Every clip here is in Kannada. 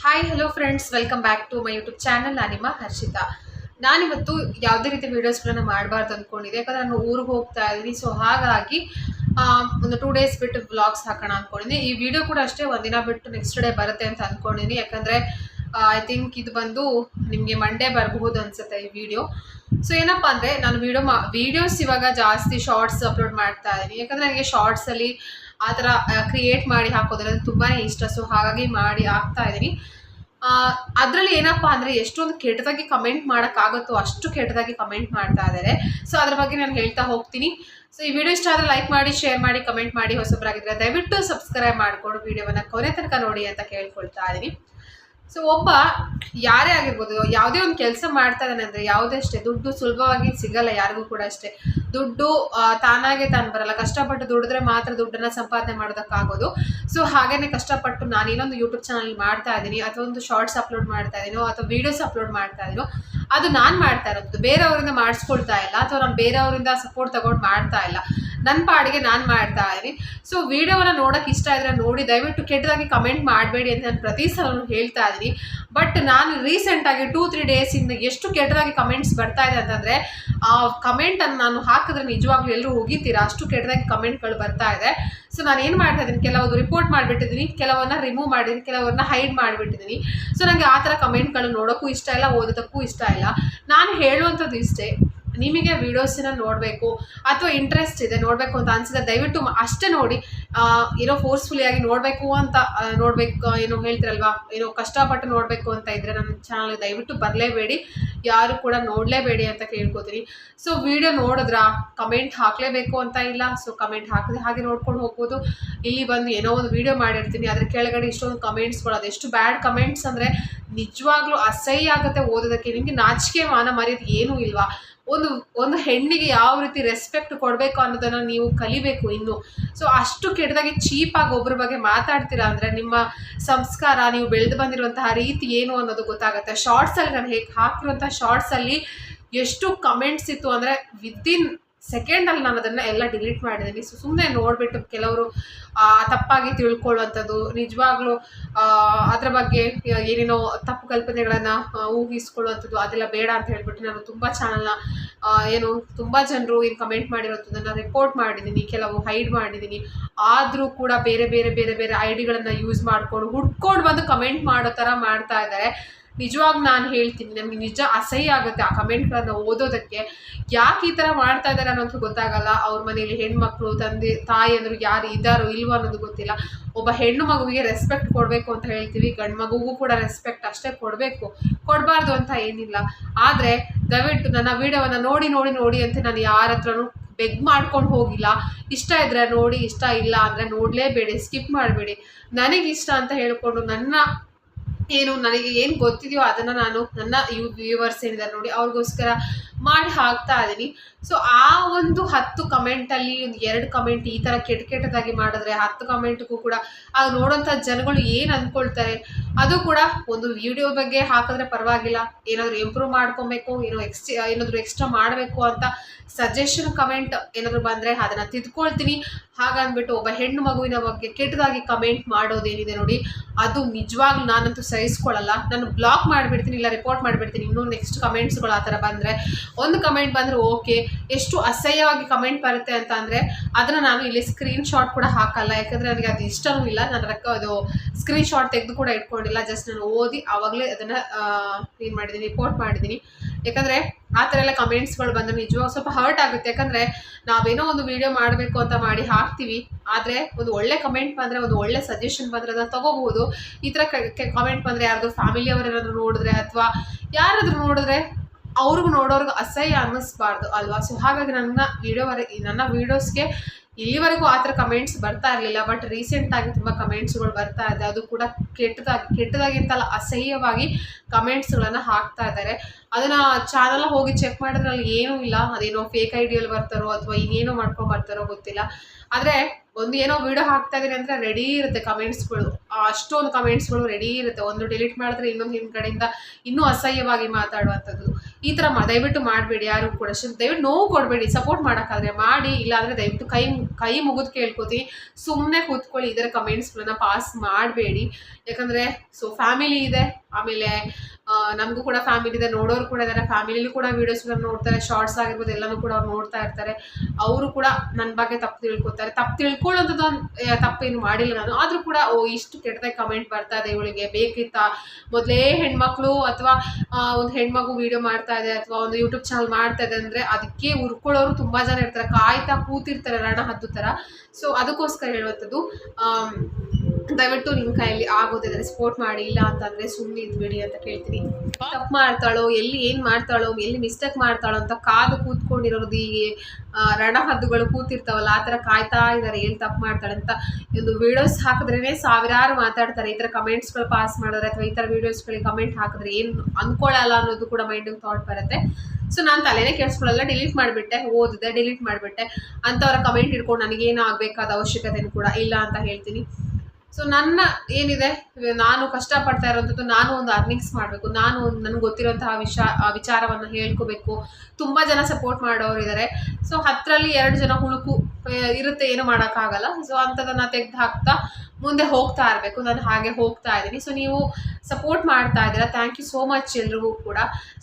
Hi hello friends welcome back to my YouTube channel ನಾನು ನಿಮ್ಮ ಹರ್ಷಿತಾ. ನಾನಿವತ್ತು ಯಾವುದೇ ರೀತಿ ವೀಡಿಯೋಸ್ಗಳನ್ನ ಮಾಡಬಾರ್ದು ಅಂದ್ಕೊಂಡಿದ್ದೆ ಯಾಕಂದ್ರೆ ನಾನು ಊರಿಗೆ ಹೋಗ್ತಾ ಇದ್ದೀನಿ. ಸೊ ಹಾಗಾಗಿ ಒಂದು ಟೂ ಡೇಸ್ ಬಿಟ್ಟು ವ್ಲಾಗ್ಸ್ ಹಾಕೋಣ ಅಂದ್ಕೊಂಡಿದ್ದೀನಿ ಈ ವಿಡಿಯೋ ಕೂಡ ಅಷ್ಟೇ ಒಂದಿನ ಬಿಟ್ಟು ನೆಕ್ಸ್ಟ್ ಡೇ ಬರುತ್ತೆ ಅಂತ ಅಂದ್ಕೊಂಡಿದ್ದೀನಿ ಯಾಕಂದರೆ ಐ ಥಿಂಕ್ ಇದು ಬಂದು ನಿಮಗೆ ಮಂಡೇ ಬರಬಹುದು ಅನ್ಸುತ್ತೆ ಈ ವಿಡಿಯೋ ಸೊ ಏನಪ್ಪ ಅಂದರೆ, ನಾನು ವಿಡಿಯೋ ಮಾ ವೀಡಿಯೋಸ್ ಇವಾಗ ಜಾಸ್ತಿ ಶಾರ್ಟ್ಸ್ ಅಪ್ಲೋಡ್ ಮಾಡ್ತಾ ಇದ್ದೀನಿ. ಯಾಕಂದರೆ, ನನಗೆ ಶಾರ್ಟ್ಸಲ್ಲಿ ಆ ಥರ ಕ್ರಿಯೇಟ್ ಮಾಡಿ ಹಾಕೋದ್ರಲ್ಲಿ ತುಂಬಾ ಇಷ್ಟ. ಸೊ ಹಾಗಾಗಿ ಮಾಡಿ ಹಾಕ್ತಾ ಇದ್ದೀನಿ. ಅದರಲ್ಲಿ ಏನಪ್ಪ ಅಂದರೆ ಎಷ್ಟೊಂದು ಕೆಟ್ಟದಾಗಿ ಕಮೆಂಟ್ ಮಾಡೋಕ್ಕಾಗುತ್ತೋ ಅಷ್ಟು ಕೆಟ್ಟದಾಗಿ ಕಮೆಂಟ್ ಮಾಡ್ತಾ ಇದ್ದಾರೆ. ಸೊ ಅದ್ರ ಬಗ್ಗೆ ನಾನು ಹೇಳ್ತಾ ಹೋಗ್ತೀನಿ. ಸೊ ಈ ವಿಡಿಯೋ ಇಷ್ಟ ಆದರೆ ಲೈಕ್ ಮಾಡಿ ಶೇರ್ ಮಾಡಿ ಕಮೆಂಟ್ ಮಾಡಿ, ಹೊಸಬ್ರಾಗಿದ್ರೆ ದಯವಿಟ್ಟು ಸಬ್ಸ್ಕ್ರೈಬ್ ಮಾಡಿಕೊಂಡು ವಿಡಿಯೋವನ್ನು ಕೊನೆ ತನಕ ನೋಡಿ ಅಂತ ಕೇಳ್ಕೊಳ್ತಾ ಇದ್ದೀನಿ. ಸೊ ಒಬ್ಬ ಯಾರೇ ಆಗಿರ್ಬೋದು, ಯಾವುದೇ ಒಂದು ಕೆಲಸ ಮಾಡ್ತಾ ಇದ್ದಾನೆ ಅಂದರೆ ಯಾವುದೇ ಅಷ್ಟೇ, ದುಡ್ಡು ಸುಲಭವಾಗಿ ಸಿಗಲ್ಲ ಯಾರಿಗೂ ಕೂಡ ಅಷ್ಟೇ. ದುಡ್ಡು ತಾನಾಗೆ ತಾನು ಬರಲ್ಲ. ಕಷ್ಟಪಟ್ಟು ದುಡಿದ್ರೆ ಮಾತ್ರ ದುಡ್ಡನ್ನು ಸಂಪಾದನೆ ಮಾಡೋದಕ್ಕಾಗೋದು. ಸೊ ಹಾಗೇ ಕಷ್ಟಪಟ್ಟು ನಾನು ಇನ್ನೊಂದು ಯೂಟ್ಯೂಬ್ ಚಾನಲ್ ಮಾಡ್ತಾ ಇದ್ದೀನಿ, ಅಥವಾ ಒಂದು ಶಾರ್ಟ್ಸ್ ಅಪ್ಲೋಡ್ ಮಾಡ್ತಾ ಇದ್ದೀನೋ, ಅಥವಾ ವೀಡಿಯೋಸ್ ಅಪ್ಲೋಡ್ ಮಾಡ್ತಾ ಇದ್ದೀನೋ, ಅದು ನಾನು ಮಾಡ್ತಾ ಇರೋದು. ಬೇರೆಯವರಿಂದ ಮಾಡಿಸ್ಕೊಳ್ತಾ ಇಲ್ಲ, ಅಥವಾ ನಾನು ಬೇರೆಯವರಿಂದ ಸಪೋರ್ಟ್ ತಗೊಂಡು ಮಾಡ್ತಾ ಇಲ್ಲ. ನನ್ನ ಪಾಡಿಗೆ ನಾನು ಮಾಡ್ತಾ ಇದ್ದೀನಿ ಸೊ ವಿಡಿಯೋನ ನೋಡೋಕೆ ಇಷ್ಟ ಇದ್ರೆ ನೋಡಿ. ದಯವಿಟ್ಟು ಕೆಟ್ಟದಾಗಿ ಕಮೆಂಟ್ ಮಾಡಬೇಡಿ ಅಂತ ನಾನು ಪ್ರತಿ ಸಲ ಹೇಳ್ತಾ ಇದ್ದೀನಿ ಬಟ್ ನಾನು ರೀಸೆಂಟಾಗಿ ಟೂ ತ್ರೀ ಡೇಸಿಂದ ಎಷ್ಟು ಕೆಟ್ಟದಾಗಿ ಕಮೆಂಟ್ಸ್ ಬರ್ತಾ ಇದೆ ಅಂತಂದರೆ, ಆ ಕಮೆಂಟನ್ನು ನಾನು ಹಾಕಿದ್ರೆ ನಿಜವಾಗ್ಲೂ ಎಲ್ಲರೂ ಹೋಗಿತೀರಾ ಅಷ್ಟು ಕೆಟ್ಟದಾಗಿ ಕಮೆಂಟ್ಗಳು ಬರ್ತಾ ಇದೆ. ಸೊ ನಾನು ಏನು ಮಾಡ್ತಾ ಇದ್ದೀನಿ ಕೆಲವೊಂದು ರಿಪೋರ್ಟ್ ಮಾಡಿಬಿಟ್ಟಿದ್ದೀನಿ ಕೆಲವನ್ನ ರಿಮೂವ್ ಮಾಡಿದ್ದೀನಿ ಕೆಲವನ್ನ ಹೈಡ್ ಮಾಡಿಬಿಟ್ಟಿದ್ದೀನಿ ಸೊ ನನಗೆ ಆ ಥರ ಕಮೆಂಟ್ಗಳು ನೋಡೋಕ್ಕೂ ಇಷ್ಟ ಇಲ್ಲ, ಓದೋದಕ್ಕೂ ಇಷ್ಟ ಇಲ್ಲ. ನಾನು ಹೇಳುವಂಥದ್ದು ಇಷ್ಟೇ ನಿಮಗೆ ವೀಡಿಯೋಸನ್ನ ನೋಡಬೇಕು ಅಥವಾ ಇಂಟ್ರೆಸ್ಟ್ ಇದೆ ನೋಡಬೇಕು ಅಂತ ಅನಿಸಿದ್ರೆ ದಯವಿಟ್ಟು ಅಷ್ಟೇ ನೋಡಿ. ಏನೋ ಏನೋ ಫೋರ್ಸ್ಫುಲಿಯಾಗಿ ನೋಡಬೇಕು ಅಂತ ನೋಡಬೇಕು ಏನೋ ಹೇಳ್ತಿರಲ್ವಾ, ಏನೋ ಕಷ್ಟಪಟ್ಟು ನೋಡಬೇಕು ಅಂತ ಇದ್ದರೆ ನನ್ನ ಚಾನಲ್ ದಯವಿಟ್ಟು ಬರಲೇಬೇಡಿ. ಯಾರು ಕೂಡ ನೋಡಲೇಬೇಡಿ ಅಂತ ಕೇಳ್ಕೊತೀನಿ. ಸೊ ವಿಡಿಯೋ ನೋಡಿದ್ರಾ? ಕಮೆಂಟ್ ಹಾಕಲೇಬೇಕು ಅಂತ ಇಲ್ಲ. ಸೊ ಕಮೆಂಟ್ ಹಾಕಿದ್ರೆ ಹಾಗೆ ನೋಡ್ಕೊಂಡು ಹೋಗ್ಬೋದು. ಇಲ್ಲಿ ಬಂದು ಏನೋ ಒಂದು ವಿಡಿಯೋ ಮಾಡಿರ್ತೀನಿ. ಅದ್ರ ಕೆಳಗಡೆ ಇಷ್ಟೊಂದು ಕಮೆಂಟ್ಸ್ಗಳು ಅದೆಷ್ಟು ಬ್ಯಾಡ್ ಕಮೆಂಟ್ಸ್ ಅಂದರೆ ನಿಜವಾಗ್ಲೂ ಅಸಹ್ಯ ಆಗುತ್ತೆ ಓದೋದಕ್ಕೆ. ನಿಮಗೆ ನಾಚಿಕೆ ಮಾನ ಮರ್ಯಾದೆ ಏನೂ ಇಲ್ವಾ? ಒಂದು ಒಂದು ಹೆಣ್ಣಿಗೆ ಯಾವ ರೀತಿ ರೆಸ್ಪೆಕ್ಟ್ ಕೊಡಬೇಕು ಅನ್ನೋದನ್ನು ನೀವು ಕಲಿಬೇಕು ಇನ್ನು. ಸೊ ಅಷ್ಟು ಕೆಟ್ಟದಾಗಿ ಚೀಪಾಗಿ ಒಬ್ಬರ ಬಗ್ಗೆ ಮಾತಾಡ್ತೀರಾ ಅಂದರೆ ನಿಮ್ಮ ಸಂಸ್ಕಾರ, ನೀವು ಬೆಳೆದು ಬಂದಿರುವಂತಹ ರೀತಿ ಏನು ಅನ್ನೋದು ಗೊತ್ತಾಗುತ್ತೆ. ಶಾರ್ಟ್ಸಲ್ಲಿ ನಾನು ಹೇಗೆ ಹಾಕಿರುವಂಥ ಶಾರ್ಟ್ಸಲ್ಲಿ ಎಷ್ಟು ಕಮೆಂಟ್ಸ್ ಇತ್ತು ಅಂದರೆ ವಿದಿನ್ ಸೆಕೆಂಡಲ್ಲಿ ನಾನು ಅದನ್ನು ಎಲ್ಲ ಡಿಲೀಟ್ ಮಾಡಿದ್ದೀನಿ ಸೊ ಸುಮ್ಮನೆ ನೋಡಿಬಿಟ್ಟು ಕೆಲವರು ತಪ್ಪಾಗಿ ತಿಳ್ಕೊಳ್ಳುವಂಥದ್ದು, ನಿಜವಾಗ್ಲೂ ಅದರ ಅದ್ರ ಬಗ್ಗೆ ಏನೇನೋ ತಪ್ಪು ಕಲ್ಪನೆಗಳನ್ನು ಊಹಿಸ್ಕೊಳ್ಳುವಂಥದ್ದು, ಅದೆಲ್ಲ ಬೇಡ ಅಂತ ಹೇಳ್ಬಿಟ್ಟು ನಾನು ತುಂಬ ಚಾನಲ್ನ ಏನು, ತುಂಬ ಜನರು ಏನು ಕಮೆಂಟ್ ಮಾಡಿರೋದನ್ನು ರಿಪೋರ್ಟ್ ಮಾಡಿದ್ದೀನಿ ಕೆಲವು ಹೈಡ್ ಮಾಡಿದ್ದೀನಿ ಆದರೂ ಕೂಡ ಬೇರೆ ಬೇರೆ ಬೇರೆ ಬೇರೆ ಐ ಡಿಗಳನ್ನು ಯೂಸ್ ಮಾಡಿಕೊಂಡು, ಹುಡ್ಕೊಂಡು ಬಂದು ಕಮೆಂಟ್ ಮಾಡೋ ಥರ ಮಾಡ್ತಾ ಇದ್ದಾರೆ. ನಿಜವಾಗಿ ನಾನು ಹೇಳ್ತೀನಿ ನನಗೆ ನಿಜ ಅಸಹ್ಯ ಆಗುತ್ತೆ ಆ ಕಮೆಂಟ್ಗಳನ್ನು ಓದೋದಕ್ಕೆ. ಯಾಕೆ ಈ ಥರ ಮಾಡ್ತಾ ಇದ್ದಾರೆ ಅನ್ನೋದು ಗೊತ್ತಾಗಲ್ಲ. ಅವ್ರ ಮನೆಯಲ್ಲಿ ಹೆಣ್ಮಕ್ಳು, ತಂದೆ, ತಾಯಿ ಅಂದರು ಯಾರು ಇದ್ದಾರೋ ಇಲ್ವೋ ಅನ್ನೋದು ಗೊತ್ತಿಲ್ಲ. ಒಬ್ಬ ಹೆಣ್ಣು ಮಗುವಿಗೆ ರೆಸ್ಪೆಕ್ಟ್ ಕೊಡಬೇಕು ಅಂತ ಹೇಳ್ತೀವಿ, ಗಂಡು ಮಗುಗೂ ಕೂಡ ರೆಸ್ಪೆಕ್ಟ್ ಅಷ್ಟೇ ಕೊಡಬೇಕು. ಕೊಡಬಾರ್ದು ಅಂತ ಏನಿಲ್ಲ. ಆದರೆ ದಯವಿಟ್ಟು ನನ್ನ ವೀಡಿಯೋವನ್ನು ನೋಡಿ ನೋಡಿ ನೋಡಿ ಅಂತ ನಾನು ಯಾರ ಹತ್ರನೂ ಬೆಗ್ ಮಾಡ್ಕೊಂಡು ಹೋಗಿಲ್ಲ. ಇಷ್ಟ ಇದ್ರೆ ನೋಡಿ, ಇಷ್ಟ ಇಲ್ಲ ಅಂದರೆ ನೋಡಲೇಬೇಡಿ, ಸ್ಕಿಪ್ ಮಾಡಬೇಡಿ. ನನಗಿಷ್ಟ ಅಂತ ಹೇಳ್ಕೊಂಡು ನನ್ನ ಏನು ನನಗೆ ಏನು ಗೊತ್ತಿದೆಯೋ ಅದನ್ನು ನಾನು ನನ್ನ ವ್ಯೂವರ್ಸ್ ಏನಿದ್ದಾರೆ ನೋಡಿ ಅವ್ರಿಗೋಸ್ಕರ ಮಾಡಿ ಹಾಕ್ತಾ ಇದ್ದೀನಿ ಸೊ ಆ ಒಂದು ಹತ್ತು ಕಮೆಂಟಲ್ಲಿ ಒಂದು ಎರಡು ಕಮೆಂಟ್ ಈ ಥರ ಕೆಟ್ಟ ಕೆಟ್ಟದಾಗಿ ಮಾಡಿದ್ರೆ ಹತ್ತು ಕಮೆಂಟ್ಗೂ ಕೂಡ ಆಗ ನೋಡೋಂಥ ಜನಗಳು ಏನು ಅಂದ್ಕೊಳ್ತಾರೆ ಅದು ಕೂಡ ಒಂದು ವಿಡಿಯೋ ಬಗ್ಗೆ ಹಾಕಿದ್ರೆ ಪರವಾಗಿಲ್ಲ. ಏನಾದರೂ ಇಂಪ್ರೂವ್ ಮಾಡ್ಕೊಬೇಕು, ಏನೋ ಎಕ್ಸ್ಟ್ ಏನಾದರೂ ಎಕ್ಸ್ಟ್ರಾ ಮಾಡಬೇಕು ಅಂತ ಸಜೆಷನ್ ಕಮೆಂಟ್ ಏನಾದರೂ ಬಂದರೆ ಅದನ್ನು ತಿದ್ಕೊಳ್ತೀನಿ. ಹಾಗಂದ್ಬಿಟ್ಟು ಒಬ್ಬ ಹೆಣ್ಣು ಮಗುವಿನ ಬಗ್ಗೆ ಕೆಟ್ಟದಾಗಿ ಕಮೆಂಟ್ ಮಾಡೋದೇನಿದೆ ನೋಡಿ, ಅದು ನಿಜವಾಗ್ಲೂ ನಾನಂತೂ ಸಹಿಸ್ಕೊಳ್ಳಲ್ಲ. ನಾನು ಬ್ಲಾಕ್ ಮಾಡಿಬಿಡ್ತೀನಿ, ಇಲ್ಲ ರಿಪೋರ್ಟ್ ಮಾಡಿಬಿಡ್ತೀನಿ. ಇನ್ನೂ ನೆಕ್ಸ್ಟ್ ಕಮೆಂಟ್ಸ್ಗಳು ಆ ಥರ ಬಂದರೆ ಒಂದು ಕಮೆಂಟ್ ಬಂದರೆ ಓಕೆ ಎಷ್ಟು ಅಸಹ್ಯವಾಗಿ ಕಮೆಂಟ್ ಬರುತ್ತೆ ಅಂತ ಅಂದರೆ ಅದನ್ನು ನಾನು ಇಲ್ಲಿ ಸ್ಕ್ರೀನ್ ಶಾಟ್ ಕೂಡ ಹಾಕಲ್ಲ, ಯಾಕಂದರೆ ನನಗೆ ಅದು ಇಷ್ಟವೂ ಇಲ್ಲ. ನಾನು ರೊಕ್ಕ ಅದು ಸ್ಕ್ರೀನ್ ಶಾಟ್ ತೆಗೆದು ಕೂಡ ಇಟ್ಕೊಂಡಿಲ್ಲ. ಜಸ್ಟ್ ನಾನು ಓದಿ ಆವಾಗಲೇ ಅದನ್ನು ಏನು ಮಾಡಿದ್ದೀನಿ ರಿಪೋರ್ಟ್ ಮಾಡಿದ್ದೀನಿ ಯಾಕಂದರೆ ಆ ಥರ ಎಲ್ಲ ಕಮೆಂಟ್ಸ್ಗಳು ಬಂದರೆ ನಿಜವಾಗ ಸ್ವಲ್ಪ ಹರ್ಟ್ ಆಗುತ್ತೆ. ಯಾಕಂದರೆ ನಾವೇನೋ ಒಂದು ವಿಡಿಯೋ ಮಾಡಬೇಕು ಅಂತ ಮಾಡಿ ಹಾಕ್ತೀವಿ. ಆದರೆ ಒಂದು ಒಳ್ಳೆ ಕಮೆಂಟ್ ಬಂದರೆ, ಒಂದು ಒಳ್ಳೆ ಸಜೆಷನ್ ಬಂದರೆ ಅದನ್ನು ತಗೋಬಹುದು. ಈ ಥರ ಕಮೆಂಟ್ ಬಂದರೆ ಯಾರಾದರೂ ಫ್ಯಾಮಿಲಿಯವರು ಏನಾದರೂ ನೋಡಿದ್ರೆ ಅಥವಾ ಯಾರಾದರೂ ನೋಡಿದ್ರೆ ಅವ್ರಿಗೂ ನೋಡೋರ್ಗೆ ಅಸಹ್ಯ ಅನ್ನಿಸ್ಬಾರ್ದು ಅಲ್ವಾ? ಸೊ ಹಾಗಾಗಿ ನನ್ನ ವಿಡಿಯೋವರೆ ನನ್ನ ವೀಡಿಯೋಸ್ಗೆ ಇಲ್ಲಿವರೆಗೂ ಆ ಥರ ಕಮೆಂಟ್ಸ್ ಬರ್ತಾ ಇರಲಿಲ್ಲ. ಬಟ್ ರೀಸೆಂಟಾಗಿ ತುಂಬ ಕಮೆಂಟ್ಸ್ಗಳು ಬರ್ತಾ ಇದೆ. ಅದು ಕೂಡ ಕೆಟ್ಟದಾಗಿ ಕೆಟ್ಟದಾಗಿ ಅಂತಲ್ಲ ಅಸಹ್ಯವಾಗಿ ಕಮೆಂಟ್ಸ್ಗಳನ್ನು ಹಾಕ್ತಾ ಇದ್ದಾರೆ. ಅದನ್ನು ಚಾನಲ್ ಹೋಗಿ ಚೆಕ್ ಮಾಡಿದ್ರೆ ಅಲ್ಲಿ ಏನೂ ಇಲ್ಲ. ಅದೇನೋ ಫೇಕ್ ಐಡಿಯಲ್ಲಿ ಬರ್ತಾರೋ ಅಥವಾ ಇನ್ನೇನೋ ಮಾಡ್ಕೊಂಡು ಬರ್ತಾರೋ ಗೊತ್ತಿಲ್ಲ. ಆದರೆ ಒಂದು ಏನೋ ವಿಡಿಯೋ ಹಾಕ್ತಾ ಇದ್ದೀನಿ ಅಂದರೆ ರೆಡಿ ಇರುತ್ತೆ ಕಮೆಂಟ್ಸ್ಗಳು ಅಷ್ಟೊಂದು ಕಮೆಂಟ್ಸ್ಗಳು ರೆಡಿ ಇರುತ್ತೆ. ಒಂದು ಡಿಲೀಟ್ ಮಾಡಿದ್ರೆ ಇನ್ನೊಂದು ಹಿಂದ್ ಕಡೆಯಿಂದ ಇನ್ನೂ ಅಸಹ್ಯವಾಗಿ ಮಾತಾಡುವಂಥದ್ದು. ಈ ಥರ ದಯವಿಟ್ಟು ಮಾಡಬೇಡಿ. ಯಾರು ಕೂಡ ದಯವಿಟ್ಟು ನೋವು ಕೊಡಬೇಡಿ. ಸಪೋರ್ಟ್ ಮಾಡೋಕ್ಕಾದ್ರೆ ಮಾಡಿ. ಇಲ್ಲಾಂದರೆ ದಯವಿಟ್ಟು ಕೈ ಕೈ ಮುಗಿದು ಕೇಳ್ಕೊತೀನಿ ಸುಮ್ಮನೆ ಕೂತ್ಕೊಳ್ಳಿ. ಇದರ ಕಮೆಂಟ್ಸ್ಗಳನ್ನ ಪಾಸ್ ಮಾಡಬೇಡಿ. ಯಾಕಂದರೆ ಸೊ ಫ್ಯಾಮಿಲಿ ಇದೆ. ಆಮೇಲೆ ನಮಗೂ ಕೂಡ ಫ್ಯಾಮಿಲಿ ಇದೆ. ನೋಡೋರು ಕೂಡ ಇದ್ದಾರೆ ಫ್ಯಾಮಿಲಿಲಿ ಕೂಡ ವೀಡಿಯೋಸ್ಗಳನ್ನ ನೋಡ್ತಾರೆ. ಶಾರ್ಟ್ಸ್ ಆಗಿರ್ಬೋದು ಎಲ್ಲನೂ ಕೂಡ ಅವ್ರು ನೋಡ್ತಾ ಇರ್ತಾರೆ. ಅವರು ಕೂಡ ನನ್ನ ಬಗ್ಗೆ ತಪ್ಪು ತಿಳ್ಕೊತಾರೆ. ತಪ್ಪು ತಿಳ್ಕೊಳ್ಳೋಂಥದ್ದು ತಪ್ಪು ತಪ್ಪೇನು ಮಾಡಿಲ್ಲ ನಾನು. ಆದರೂ ಕೂಡ, ಓ, ಇಷ್ಟು ಕೆಟ್ಟದಾಗಿ ಕಮೆಂಟ್ ಬರ್ತಾ ಇದೆ ಇವಳಿಗೆ. ಬೇಕಿತ್ತಾ? ಮೊದಲೇ ಹೆಣ್ಮಕ್ಳು ಅಥವಾ ಒಂದು ಹೆಣ್ಮಗು ವೀಡಿಯೋ ಮಾಡ್ತಾ ಇದೆ ಅಥವಾ ಒಂದು ಯೂಟ್ಯೂಬ್ ಚಾನಲ್ ಮಾಡ್ತಾ ಇದೆ ಅಂದರೆ ಅದಕ್ಕೆ ಉರ್ಕೊಳ್ಳೋರು ತುಂಬ ಜನ ಇರ್ತಾರೆ. ಕಾಯ್ತಾ ಕೂತಿರ್ತಾರೆ ರಣ ಹದ್ದು ಥರ. ಸೊ ಅದಕ್ಕೋಸ್ಕರ ಹೇಳುವಂಥದ್ದು ದಯವಿಟ್ಟು ನಿಮ್ಮ ಕೈಯಲ್ಲಿ ಆಗೋದಿದ್ರೆ ಸಪೋರ್ಟ್ ಮಾಡಿ, ಇಲ್ಲ ಅಂತಂದ್ರೆ ಸುಮ್ಮನೆ ಇದ್ಬಿಡಿ ಅಂತ ಕೇಳ್ತೀನಿ. ತಪ್ಪು ಮಾಡ್ತಾಳೋ, ಎಲ್ಲಿ ಏನು ಮಾಡ್ತಾಳೋ, ಎಲ್ಲಿ ಮಿಸ್ಟೇಕ್ ಮಾಡ್ತಾಳೋ ಅಂತ ಕಾದು ಕೂತ್ಕೊಂಡಿರೋದು ಈ ರಣ ರಣಹದ್ದುಗಳು ಕೂತಿರ್ತಾವಲ್ಲ, ಆ ಥರ ಕಾಯ್ತಾ ಇದ್ದಾರೆ ಎಲ್ಲಿ ತಪ್ಪು ಮಾಡ್ತಾಳೆ ಅಂತ. ಒಂದು ವಿಡಿಯೋಸ್ ಹಾಕಿದ್ರೇ ಸಾವಿರಾರು ಮಾತಾಡ್ತಾರೆ. ಈ ಥರ ಕಮೆಂಟ್ಸ್ಗಳು ಪಾಸ್ ಮಾಡಿದ್ರೆ ಅಥವಾ ಈ ಥರ ವೀಡಿಯೋಸ್ಗಳಿಗೆ ಕಮೆಂಟ್ ಹಾಕಿದ್ರೆ ಏನು ಅಂದ್ಕೊಳ್ಳಲ್ಲ ಅನ್ನೋದು ಕೂಡ ಮೈಂಡಿಗೆ ಥಾಟ್ ಬರುತ್ತೆ. ಸೊ ನಾನು ತಲೆನೇ ಕೆಡಿಸ್ಕೊಳ್ಳಲ್ಲ ಡಿಲೀಟ್ ಮಾಡಿಬಿಟ್ಟೆ, ಓದಿದೆ ಡಿಲೀಟ್ ಮಾಡಿಬಿಟ್ಟೆ. ಅಂಥವ್ರ ಕಮೆಂಟ್ ಇಟ್ಕೊಂಡು ನನಗೇನು ಆಗಬೇಕಾದ ಅವಶ್ಯಕತೆನೂ ಕೂಡ ಇಲ್ಲ ಅಂತ ಹೇಳ್ತೀನಿ. ಸೊ ನನ್ನ ಏನಿದೆ, ನಾನು ಕಷ್ಟಪಡ್ತಾ ಇರೋಂಥದ್ದು ನಾನು ಒಂದು ಅರ್ನಿಂಗ್ಸ್ ಮಾಡಬೇಕು. ನಾನು ಒಂದು ನನಗೆ ಗೊತ್ತಿರೋಂತಹ ವಿಷ ವಿಚಾರವನ್ನು ಹೇಳ್ಕೋಬೇಕು. ತುಂಬ ಜನ ಸಪೋರ್ಟ್ ಮಾಡೋರು ಇದ್ದಾರೆ ಸೊ ಹತ್ತರಲ್ಲಿ ಎರಡು ಜನ ಹುಳುಕು ಇರುತ್ತೆ, ಏನು ಮಾಡೋಕ್ಕಾಗಲ್ಲ. ಸೊ ಅಂಥದ್ದನ್ನು ತೆಗೆದು ಹಾಕ್ತಾ ಮುಂದೆ ಹೋಗ್ತಾ ಇರಬೇಕು. ನಾನು ಹಾಗೆ ಹೋಗ್ತಾ ಇದ್ದೀನಿ. ಸೊ ನೀವು ಸಪೋರ್ಟ್ ಮಾಡ್ತಾ ಇದ್ದೀರಾ. ಥ್ಯಾಂಕ್ ಯು ಸೋ ಮಚ್ ಎಲ್ರಿಗೂ ಕೂಡ.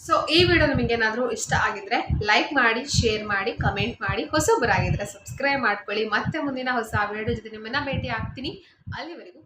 ಸೊ ಈ ವಿಡಿಯೋ ನಿಮಗೇನಾದರೂ ಇಷ್ಟ ಆಗಿದ್ದರೆ ಲೈಕ್ ಮಾಡಿ ಶೇರ್ ಮಾಡಿ ಕಮೆಂಟ್ ಮಾಡಿ. ಹೊಸೊಬ್ಬರಾಗಿದ್ದರೆ ಸಬ್ಸ್ಕ್ರೈಬ್ ಮಾಡ್ಕೊಳ್ಳಿ. ಮತ್ತೆ ಮುಂದಿನ ಹೊಸ ವಿಡಿಯೋ ಜೊತೆ ನಿಮ್ಮನ್ನು ಭೇಟಿ ಆಗ್ತೀನಿ ಅಲ್ಲಿವರೆಗೂ